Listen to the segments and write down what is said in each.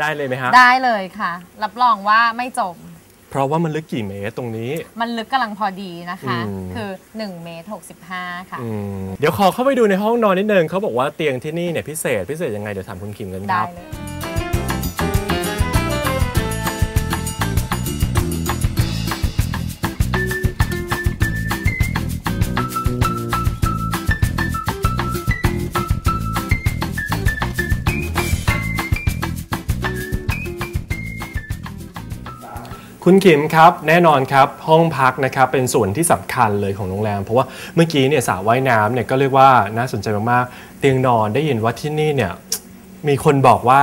ได้เลยไหมฮะ ได้เลยค่ะ รับรองว่าไม่จม เพราะว่ามันลึกกี่เมตรตรงนี้ มันลึกกำลังพอดีนะคะ อืม คือ1เมตร65 ค่ะ อืมเดี๋ยวขอเข้าไปดูในห้องนอนนิดนึงเขาบอกว่าเตียงที่นี่เนี่ยพิเศษพิเศษยังไงเดี๋ยวถามคุณคิมกันคได้รับ เลย คุณขิมครับ แน่นอนครับ ห้องพักนะครับเป็นส่วนที่สำคัญเลยของโรงแรม เพราะว่าเมื่อกี้เนี่ยสระว่ายน้ำเนี่ยก็เรียกว่าน่าสนใจมากๆ เตียงนอนได้ยินว่าที่นี่เนี่ยมีคนบอกว่า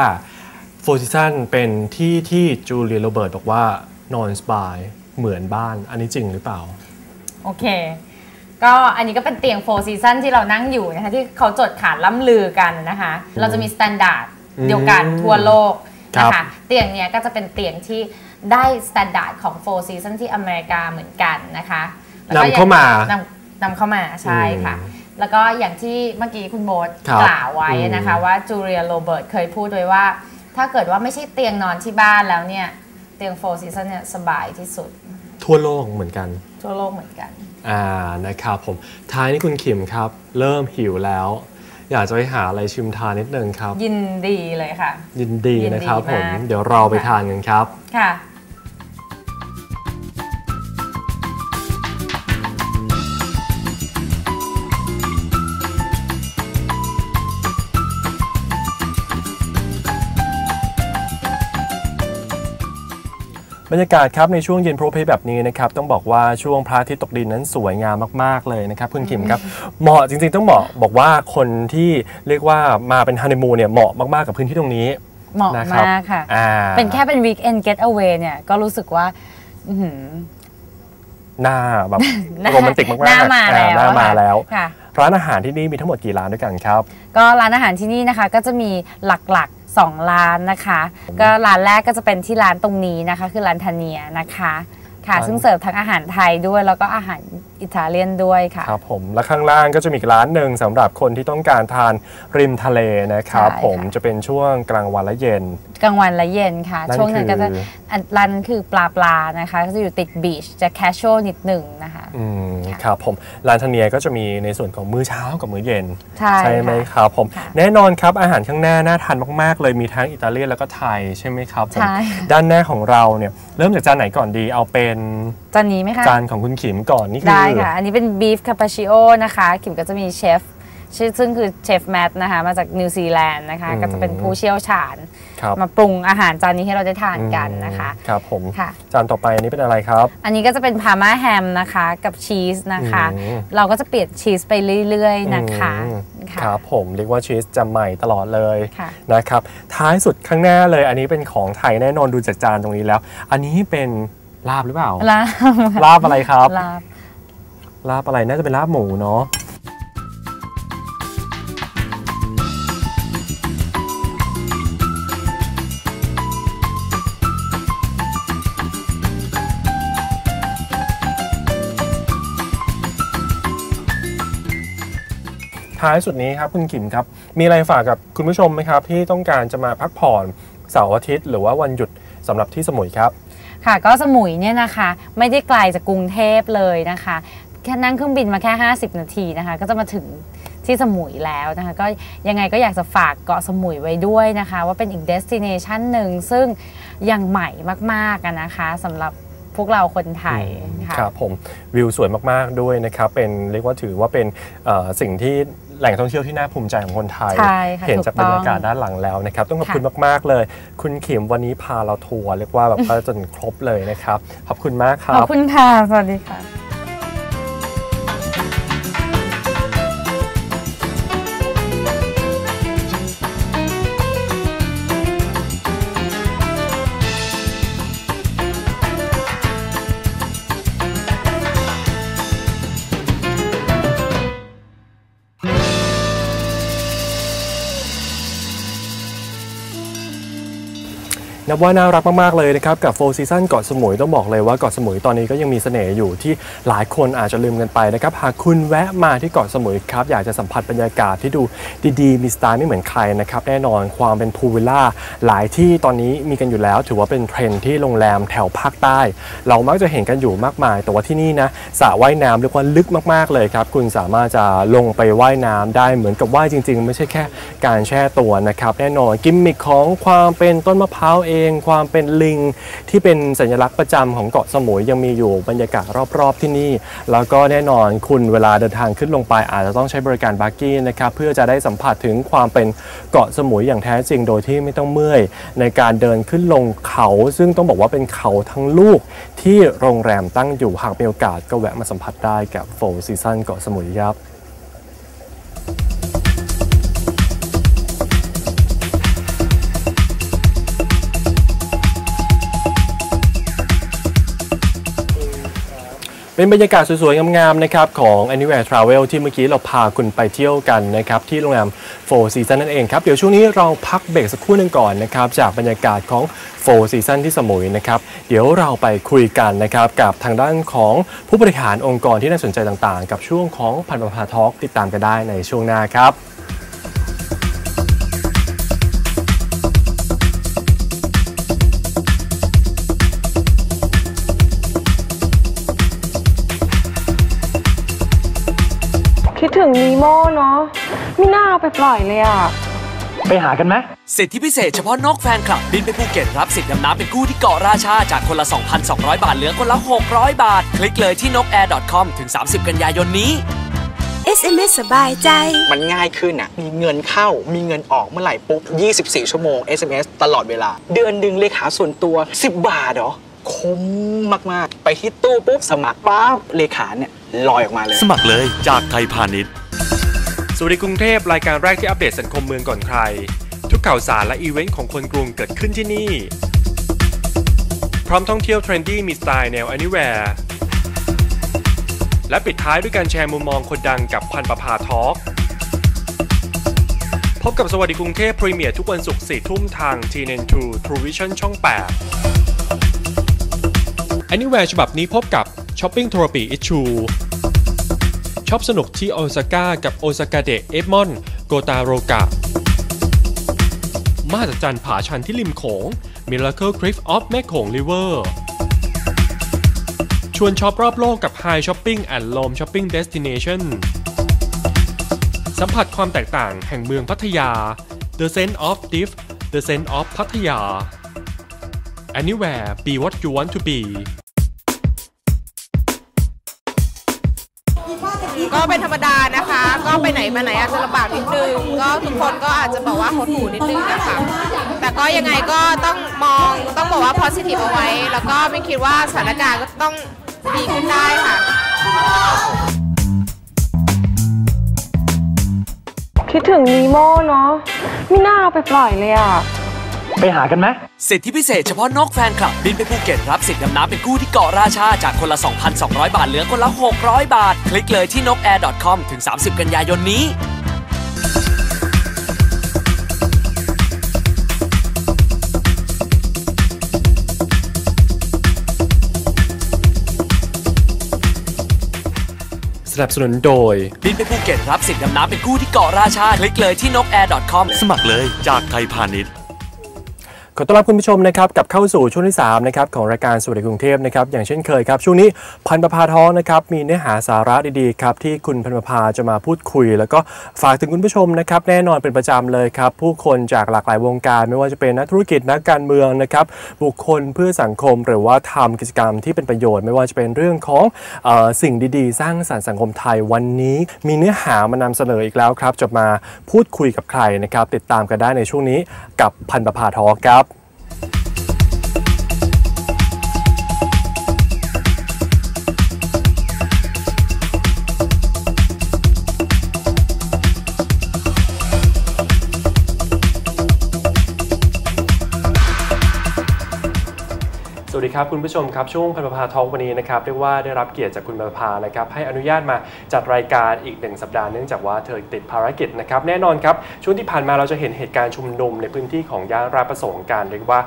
โฟร์ซิซันเป็นที่ที่จูเลียโรเบิร์ตบอกว่านอนสบายเหมือนบ้านอันนี้จริงหรือเปล่า โอเค ก็อันนี้ก็เป็นเตียงโฟร์ซีซันที่เรานั่งอยู่นะคะที่เขาจดขานล่ำลือกันนะคะ เราจะมีสแตนดาร์ดอืมเดียวกันทั่วโลก นะครัคะบเตียงเนี้ยก็จะเป็นเตียงที่ได้สแตนดาร์ดของโฟร์ซีซันที่อเมริกาเหมือนกันนะคะแล้วก็นำเข้ามานำนำเข้ามาใช่ค่ะอืมแล้วก็อย่างที่เมื่อกี้คุณโบ๊ทครับกล่าวไว้นะคะอืมว่าจูเลียโรเบิร์ตเคยพูดไว้ว่า ถ้าเกิดว่าไม่ใช่เตียงนอนที่บ้านแล้วเนี่ยเตียงโฟร์ซีซันเนี่ยสบายที่สุดทั่วโลกเหมือนกัน ทั่วโลกเหมือนกัน อ่านะครับผมท้ายนี้คุณขิมครับ เริ่มหิวแล้ว อยากจะไปหาอะไรชิมทานนิดนึงครับ ยินดีเลยค่ะ ยินดียินดีนะครับผมมากเดี๋ยวเราไปค่ะทานกันครับ ค่ะ รรยากาศครับในช่วงเย็นโปรเพแบบนี้นะครับต้องบอกว่าช่วงพระอาทิตย์ตกดินนั้นสวยงามมาก ๆ เลยนะครับคุณขิมครับเหมาะจริงๆ ต้องบอกบอกว่าคนที่เรียกว่ามาเป็นฮันนีมูนเนี่ยเหมาะมาก ๆ กับพื้นที่ตรงนี้เหมาะนะครับมากค่ะอ่าเป็นแค่เป็น weekend getaway เนี่ย ก็รู้สึกว่าอื้อหือหน้าแบบหน้าโรแมนติกมากๆหน้ามาอ่แล้วหน้ามาค่ะแล้วค่ะร้านอาหารที่นี่มีทั้งหมดกี่ร้านด้วยกันครับ ก็ร้านอาหารที่นี่นะคะ ก็จะมีหลักๆ 2 ร้านนะคะ ก็ร้านแรกก็จะเป็นที่ร้านตรงนี้นะคะ คือร้านทาเนียนะคะ ค่ะร้านซึ่งเสิร์ฟทั้งอาหารไทยด้วยแล้วก็อาหารอิตาเลียนด้วยค่ะ ครับผม และข้างล่างก็จะมีอีกร้านหนึ่งสำหรับคนที่ต้องการทานริมทะเลนะครับใช่ค่ะผมจะเป็นช่วงกลางวันและเย็น กลางวันและเย็นค่ะนั่นช่วงนั้นก็จะคืออันร้านนั้นคือปลาปลานะคะก็จะอยู่ติดบีชจะแคชชวลนิดหนึ่งนะคะ อืมค่ะครับผมร้านทาเนียก็จะมีในส่วนของมื้อเช้ากับมื้อเย็น ใช่ไหมค่ะครับผมค่ะแน่นอนครับอาหารข้างหน้าน่าทานมากๆ เลยมีทั้งอิตาเลียนแล้วก็ไทยใช่ไหมครับผมใช่ด้านหน้าของเราเนี่ยเริ่มจากจานไหนก่อนดีเอาเป็น จานนี้ไหมคะจานของคุณขิมก่อนนี่คือได้ค่ะ อันนี้เป็นบีฟคาปาชิโอนะคะ ขิมก็จะมีเชฟชื่อซึ่งคือเชฟแมทนะคะมาจากนิวซีแลนด์นะคะอืมก็จะเป็นผู้เชี่ยวชาญครับมาปรุงอาหารจานนี้ให้เราได้ทานกันนะคะครับผมค่ะจานต่อไปอันนี้เป็นอะไรครับ อันนี้ก็จะเป็นพาม่าแฮมนะคะกับชีสนะคะอืมเราก็จะเปลี่ยนชีสไปเรื่อยๆนะคะอืมค่ะครับผมเรียกว่าชีสจะใหม่ตลอดเลยค่ะนะครับท้ายสุดข้างหน้าเลย อันนี้เป็นของไทยแน่นอนดูจากจานตรงนี้แล้ว อันนี้เป็น ลาบหรือเปล่า ลาบลาบอะไรครับ ลาบ ลาบอะไรน่าจะเป็นลาบหมูเนาะท้ายสุดนี้ครับคุณขิมครับ มีอะไรฝากกับคุณผู้ชมไหมครับ ที่ต้องการจะมาพักผ่อนเสาร์อาทิตย์ หรือว่าวันหยุดสำหรับที่สมุยครับ ค่ะก็สมุยเนี่ยนะคะ ไม่ได้ไกลจากกรุงเทพเลยนะคะแค่นั่งเครื่องบินมาแค่ 50 นาทีนะคะ ก็จะมาถึงที่สมุยแล้วนะคะ ก็ยังไงก็อยากจะฝากเกาะสมุยไว้ด้วยนะคะ ว่าเป็นอีกเดสติเนชันหนึ่งซึ่งยังใหม่มากๆอะนะคะสำหรับพวกเราคนไทยค่ะครับผมวิวสวยมากๆด้วยนะครับ เป็นเรียกว่าถือว่าเป็นเอ่อสิ่งที่ แหล่งท่องเที่ยวที่น่าภูมิใจของคนไทยใช่ค่ะเห็นจากถูบรกต้องรยากาศด้านหลังแล้วนะครับ ต้องขอบคุณค่ะมาก ๆ เลย คุณขิมวันนี้พาเราทัวร์เรียกว่าแบบว่าจนครบเลยนะครับ ขอบคุณมากคขรัอบบคุณค่ะ สวัสดีค่ะ นับว่าน่ารักมาก ๆ เลยนะครับ กับโฟซีซันเกาะสมุยต้องบอกเลยว่าเกาะสมุยตอนนี้ก็ยังมีเสน่ห์อยู่ที่หลายคนอาจจะลืมกันไปนะครับ หากคุณแวะมาที่เกาะสมุยครับ อยากจะสัมผัสบรรยากาศที่ดูดีๆ มีสไตล์ไม่เหมือนใครนะครับ แน่นอนความเป็นพูลวิลล่าหลายที่ตอนนี้มีกันอยู่แล้ว ถือว่าเป็นเทรนด์ที่โรงแรมแถวภาคใต้ เรามักจะเห็นกันอยู่มากมาย แต่ว่าที่นี่นะสระว่ายน้ำเรียกว่าลึกมากๆเลยครับคุณสามารถจะลงไปว่ายน้ำได้เหมือนกับว่ายจริง ๆ ไม่ใช่แค่การแช่ตัวนะครับแน่นอนกิมมิคของความเป็นต้นมะพร้าวเองความเป็นลิงที่เป็นสัญลักษณ์ประจำของเกาะสมุยยังมีอยู่บรรยากาศรอบๆที่นี่ แล้วก็แน่นอนคุณเวลาเดินทางขึ้นลงไปอาจจะต้องใช้บริการบาร์กี้นะครับเพื่อจะได้สัมผัสถึงความเป็นเกาะสมุยอย่างแท้จริงโดยที่ไม่ต้องเมื่อย ในการเดินขึ้นลงเขา ซึ่งต้องบอกว่าเป็นเขาทั้งลูกที่โรงแรมตั้งอยู่หากมีโอกาสก็แวะมาสัมผัสได้กับโฟร์ซีซันเกาะสมุยครับ เป็นบรรยากาศสวยๆ งามๆ นะครับ ของ Anywhere Travel ที่เมื่อกี้เราพาคุณไปเที่ยวกันนะครับ ที่โรงแรม Four Seasons นั่นเองครับ เดี๋ยวช่วงนี้เราพักเบรกสักครู่หนึงก่อนนะครับ จากบรรยากาศของ Four Seasons ที่สมุยนะครับ เดี๋ยวเราไปคุยกันนะครับ กับทางด้านของผู้บริหารองค์กรที่น่าสนใจต่างๆ กับช่วงของพันประภาทอล์กติดตามกันได้ในช่วงหน้าครับ นาะไม่น่าเอาไปปล่อยเลยอะไปหากันไหมสิทธิพิเศษเฉพาะนกแฟนคลับ บินไปภูเก็ตรับสิทธิ์ดำน้ำเป็นคู่ที่เกาะราชา จากคนละ 2,200 บาทเหลือคนละ 600 บาท คลิกเลยที่นก air.com ถึง 30 กันยายนนี้ SMS สบายใจ มันง่ายขึ้นอะ มีเงินเข้า มีเงินออกเมื่อไหร่ปุ๊บ 24 ชั่วโมง SMS ตลอดเวลา เดือนหนึ่งเลขาส่วนตัว 10 บาทเหรอ คุ้มมาก ๆ ไปที่ตู้ปุ๊บ สมัครปั๊บ เลขาเนี่ยลอยออกมาเลย สมัครเลยจากไทยพาณิชย์ สวัสดีกรุงเทพรายการแรกที่อัปเดตสังคมเมืองก่อนใคร ทุกข่าวสารและอีเวนต์ของคนกรุงเกิดขึ้นที่นี่ พร้อมท่องเที่ยวเทรนดี้มีสไตล์แนว Anywhere และปิดท้ายด้วยการแชร์มุมมองคนดังกับพันประพาทอล์กพบกับสวัสดีกรุงเทพพรีเมียร์ทุกวันศุกร์4ทุ่มทาง TN2 True Vision ช่อง 8 Anywhere ฉบับนี้พบกับ Shopping Therapy Issue ช็อปสนุกที่โอซาก้ากับโอซากาเดะเอฟมอนโกตาโรกะมหัศจรรย์ผาชันที่ริมโขง Miracle Cliff of แม่โขง River ชวนช็อปรอบโลกกับ High Shopping and Lom Shopping Destination สัมผัสความแตกต่างแห่งเมืองพัทยา The Sense of Diff The Sense of พัทยา Anywhere be what you want to be เป็นธรรมดานะคะ ก็ไปไหนมาไหนอาจจะลำบากนิดนึง ก็ทุกคนก็อาจจะบอกว่าหดหูนิดนึงนะคะ แต่ก็ยังไงก็ต้องมองต้องบอกว่า positive เอาไว้ แล้วก็ไม่คิดว่าสถานการณ์ก็ต้องดีขึ้นได้ค่ะ คิดถึงนีโม่เนาะไม่น่าเอาไปปล่อยเลยอะ ไปหากันไหมสิทธิพิเศษเฉพาะนกแฟนคลับ บินไปภูเก็ตรับสิทธิ์ดำน้ำเป็นคู่ที่เกาะราชา จากคนละ 2,200 บาทเหลือคนละ 600 บาท คลิกเลยที่นก air.com ถึง 30 กันยายนนี้สนับสนุนโดย บินไปภูเก็ตรับสิทธิ์ดำน้ำเป็นคู่ที่เกาะราชา คลิกเลยที่นก air.com สมัครเลยจากไทยพาณิชย์ ขอต้อนรับคุณผู้ชมนะครับกับเข้าสู่ช่วงที่3นะครับของรายการสวัสดีกรุงเทพนะครับอย่างเช่นเคยครับช่วงนี้พันประพาท้องนะครับมีเนื้อหาสาระดีๆครับที่คุณพันประพาจะมาพูดคุย แล้วก็ฝากถึงคุณผู้ชมนะครับแน่นอนเป็นประจำเลยครับผู้คนจากหลากหลายวงการ ไม่ว่าจะเป็นนักธุรกิจนักการเมืองนะครับบุคคลเพื่อสังคมหรือว่าทำกิจกรรมที่เป็นประโยชน์ ไม่ว่าจะเป็นเรื่องของออสิ่งดีๆ สร้างสรรค์สังคมไทยวันนี้ มีเนื้อหามานำเสนออีกแล้วครับจะมาพูดคุยกับใครนะครับติดตามกันได้ในช่วงนี้กับพันประพาทอครับ วัสดีครับคุณผู้ชมครับช่วงพันประภาทองวันนี้นะครับเรียกว่าได้รับเกียรติจากคุณประภานะครับให้อนุญาตมาจัดรายการอีกหนึ่งสัปดาห์เนื่องจากว่าเธอติดภารกิจนะครับแน่นอนครับช่วงที่ผ่านมาเราจะเห็นเหตุการณ์ชุมนุมในพื้นที่ของย่านราชประสงค์การเรียกว่า